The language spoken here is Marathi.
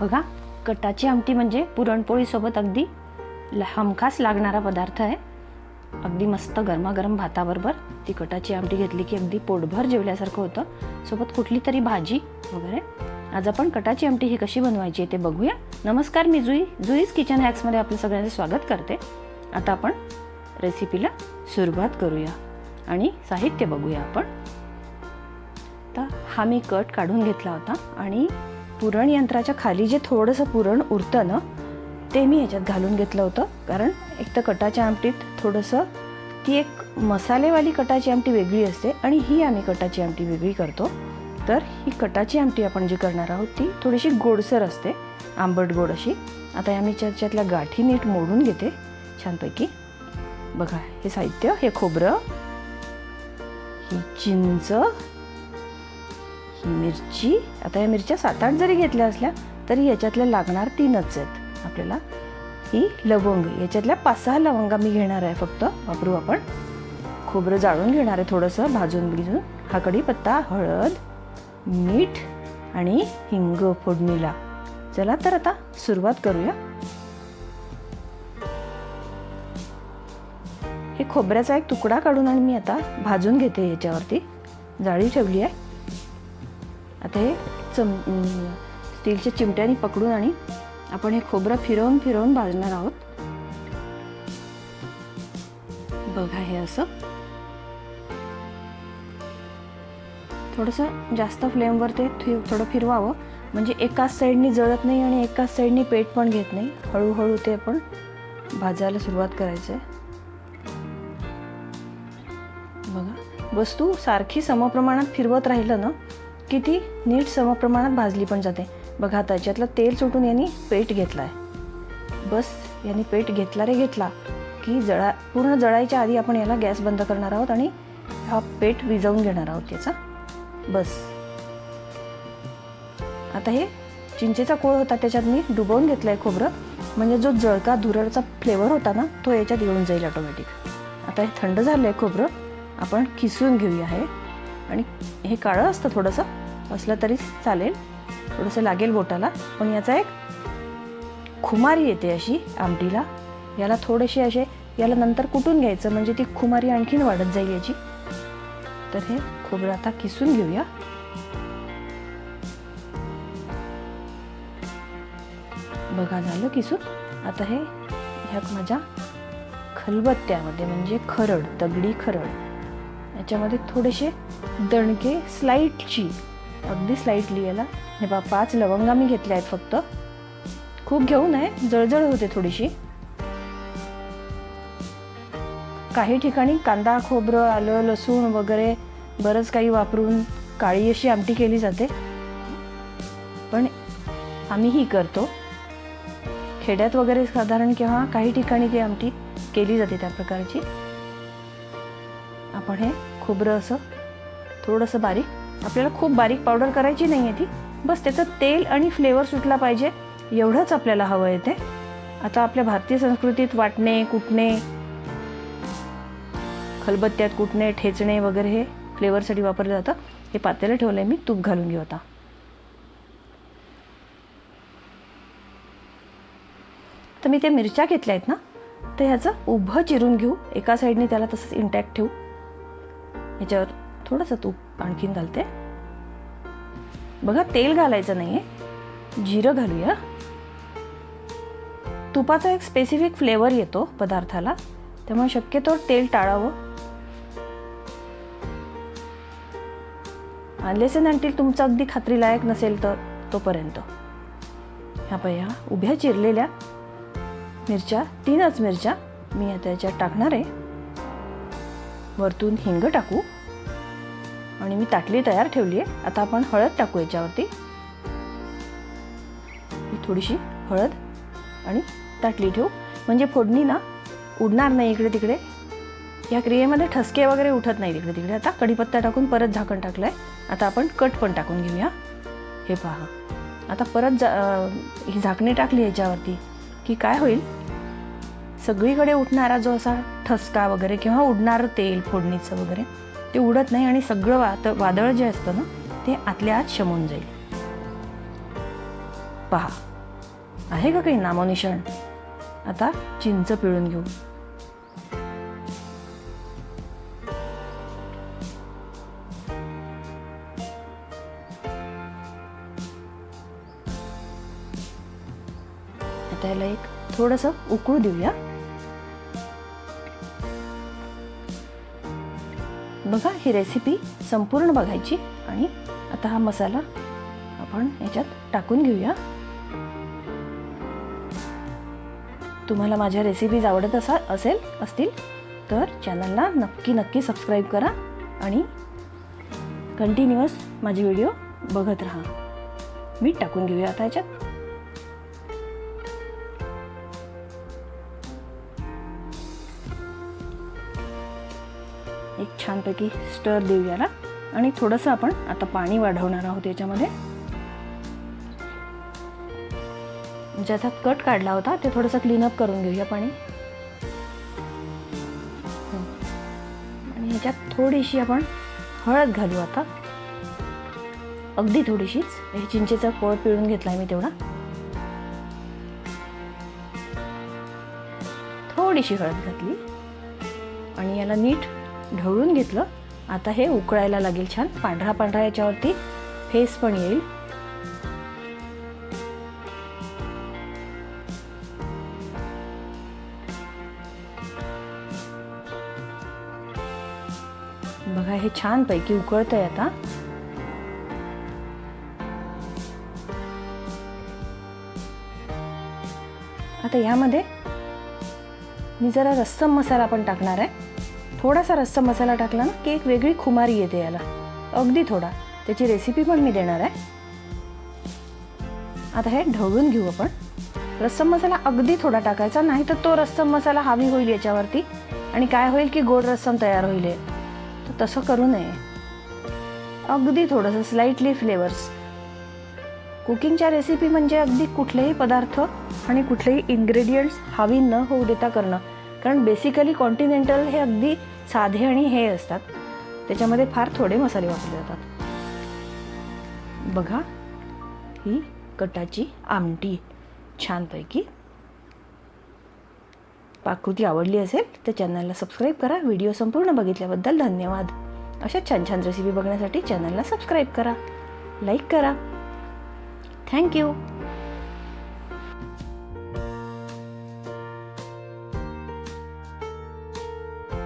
बघा कटाची आमटी म्हणजे पुरणपोळीसोबत अगदी ल- हमखास लागणारा पदार्थ आहे. अगदी मस्त गरमागरम भाताबरोबर ती कटाची आमटी घेतली की अगदी पोटभर जेवल्यासारखं होतं. सोबत कुठली तरी भाजी वगैरे. आज आपण कटाची आमटी ही कशी बनवायची आहे ते बघूया. नमस्कार मी जुई. जुईज किचन हॅक्समध्ये आपलं सगळ्यांचं स्वागत करते. आता आपण रेसिपीला सुरुवात करूया आणि साहित्य बघूया आपण. तर हा मी कट काढून घेतला होता आणि पुरण यंत्राच्या खाली जे थोडंसं पुरण उरतं ना ते मी ह्याच्यात घालून घेतलं होतं. कारण एक तर कटाच्या आमटीत थोडंसं ती एक मसालेवाली कटाची आमटी वेगळी असते आणि ही आम्ही कटाची आमटी वेगळी करतो. तर ही कटाची आमटी आपण जी करणार आहोत ती थोडीशी गोडसर असते आंबट गोड अशी. आता या मी त्याच्यातल्या गाठी नीट मोडून घेते छानपैकी. बघा हे साहित्य हे खोबरं ही चिंच ही मिरची. आता या मिरच्या सात आठ जरी घेतल्या असल्या तरी याच्यातल्या लागणार तीनच आहेत. आपल्याला ही लवंग याच्यातल्या पाच सहा लवंगा मी घेणार आहे फक्त. वापरू आपण. खोबरं जाळून घेणार आहे थोडंसं भाजून भिजून. हा कढीपत्ता हळद मीठ आणि हिंग फोडणीला. चला तर आता सुरुवात करूया. हे खोबऱ्याचा एक तुकडा काढून आणि मी आता भाजून घेते याच्यावरती. जाळी ठेवली आहे. आता हे चम स्टीलच्या चिमट्याने पकडून आणि आपण हे खोबरं फिरवून फिरवून भाजणार आहोत. बघा हे असं. थोडंसं जास्त फ्लेमवर ते थोडं फिरवावं. म्हणजे एकाच साईडनी जळत नाही आणि एकाच साईडनी पेट पण घेत नाही. हळूहळू ते आपण भाजायला सुरुवात करायचं आहे बघा. वस्तू सारखी समप्रमाणात फिरवत राहिलं ना की ती नीट समप्रमाणात भाजली पण जाते. बघा आता याच्यातलं तेल सुटून यांनी पेट घेतला आहे बस यांनी पेट घेतला रे घेतला. की जळा पूर्ण जळायच्या आधी आपण याला गॅस बंद करणार आहोत आणि हा पेट विजवून घेणार आहोत याचा. बस. आता हे चिंचेचा कोळ होता त्याच्यात मी डुबवून घेतलं आहे खोबरं. म्हणजे जो जळका धुरळचा फ्लेवर होता ना तो याच्यात येऊन जाईल ऑटोमॅटिक आता हे थंड झालं आहे खोबरं. आपण किसून घेऊया हे. आणि हे काळं असतं थोडंसं. असलं तरी चालेल. थोडंसं लागेल बोटाला. पण याचा एक खुमारी येते अशी आमटीला. याला थोडेसे असे याला नंतर कुटून घ्यायचं. म्हणजे ती खुमारी आणखीन वाढत जाईल याची. तर हे खोबरं आता किसून घेऊया. बघा झालं किसून. आता हे ह्या माझ्या खलबत्त्यामध्ये म्हणजे खरड दगडी खरड. याच्यामध्ये थोडेसे दणके स्लाईटची अगदी स्लाईटली याला हे बा पाच लवंगा मी घेतल्या आहेत फक्त. खूप घेऊ नये जळजळ होते थोडीशी. काही ठिकाणी कांदा खोबरं आलं लसूण वगैरे बरंच काही वापरून काळी अशी आमटी केली जाते. पण आम्ही ही करतो. खेड्यात वगैरे साधारण किंवा काही ठिकाणी ती आमटी केली जाते त्या प्रकारची. आपण हे खोबरं असं थोडंसं बारीक आपल्याला खूप बारीक पावडर करायची नाही आहे ती. बस त्याचं तेल आणि फ्लेवर सुटला पाहिजे. एवढंच आपल्याला हवं आहे ते. आता आपल्या भारतीय संस्कृतीत वाटणे कुटणे खलबत्त्यात कुटणे ठेचणे वगैरे हे फ्लेवरसाठी वापरलं जातं. हे पातेलं ठेवलं आहे मी. तूप घालून घेऊ आता. तर मी त्या मिरच्या घेतल्या आहेत ना? तर ह्याचं उभं चिरून घेऊ. एका साईडने त्याला तसंच इंटॅक्ट ठेवू. ह्याच्यावर थोडंसं तूप. आणखीन घालते. बघा तेल घालायचं नाही आहे जिरं घालूया. तुपाचा एक स्पेसिफिक फ्लेवर येतो पदार्थाला. त्यामुळे शक्यतो तेल टाळावं. अनलेस अँटील तुमचं अगदी खात्रीलायक नसेल तर तोपर्यंत. ह्या पया उभ्या चिरलेल्या मिरच्या तीनच मिरच्या मी आता याच्यात टाकणार आहे. वरतून हिंग टाकू. आणि मी ताटली तयार ठेवली आहे. आता आपण हळद टाकू याच्यावरती. ही थोडीशी हळद आणि ताटली ठेवू. म्हणजे फोडणी ना उडणार नाही इकडे तिकडे. या क्रियेमध्ये ठसके वगैरे उठत नाही तिकडे तिकडे. आता कढीपत्ता टाकून परत झाकण टाकलं आहे आता आपण कट पण टाकून घेऊया. हे पहा. आता परत जा ही झाकणी टाकली याच्यावरती की काय होईल? सगळीकडे उठणारा जो असा ठसका वगैरे किंवा उडणारं तेल फोडणीचं वगैरे ते उडत नाही आणि सगळं वात वादळ जे असतं ना ते आतल्या आत शमून जाईल. पहा. आहे का काही नामोनिशाण? आता चिंच पिळून घेऊ. आता याला एक थोडंसं उकळू देऊया. बघा ही रेसिपी संपूर्ण बघायची. आणि आता हा मसाला आपण याच्यात टाकून घेऊया. तुम्हाला माझ्या रेसिपीज आवडत असा असेल असतील तर चॅनलला नक्की नक्की सबस्क्राईब करा आणि कंटिन्युअस माझे व्हिडिओ बघत राहा. मीठ टाकून घेऊया आता याच्यात. छानपैकी स्टर देऊ याला आणि थोडंसं आपण आता पाणी वाढवणार आहोत याच्यामध्ये. ज्याचा कट काढला होता ते थोडंसं क्लीनअप करून घेऊया पाणी. आणि ह्याच्यात थोडीशी आपण हळद घालू आता. अगदी थोडीशीच. हे चिंचेचा कोळ पिळून घेतलाय मी तेवढा. थोडीशी हळद घातली. आणि याला नीट ढवळून घेतलं. आता हे उकळायला लागेल छान. पांढरा पांढरा याच्यावरती फेस पण येईल. बघा हे छान पैकी उकळतंय आता. आता यामध्ये मी जरा रस्सम मसाला पण टाकणार आहे. थोडासा रस्सम मसाला टाकला ना की एक वेगळी खुमारी येते याला. अगदी थोडा. त्याची रेसिपी पण मी देणार आहे. आता हे ढवळून घेऊ आपण. रस्सम मसाला अगदी थोडा टाकायचा नाही तर तो रस्सम मसाला हवी होईल याच्यावरती. आणि काय होईल की गोड रस्सम तयार होईल. तर तसं करू नये. अगदी थोडंसं स्लाइटली फ्लेवर्स कुकिंगच्या रेसिपी म्हणजे अगदी कुठलेही पदार्थ आणि कुठलेही इन्ग्रेडियंट्स हावी न होऊ देता करणं. कारण बेसिकली कॉन्टिनेंटल हे अगदी साधे आणि हे असतात. त्याच्यामध्ये फार थोडे मसाले वापरले जातात. बघा ही कटाची आमटी. छानपैकी. पाककृती आवडली असेल तर चॅनलला सबस्क्राईब करा. व्हिडिओ संपूर्ण बघितल्याबद्दल धन्यवाद. अशा छान छान रेसिपी बघण्यासाठी चॅनलला सबस्क्राईब करा. लाईक करा. थँक्यू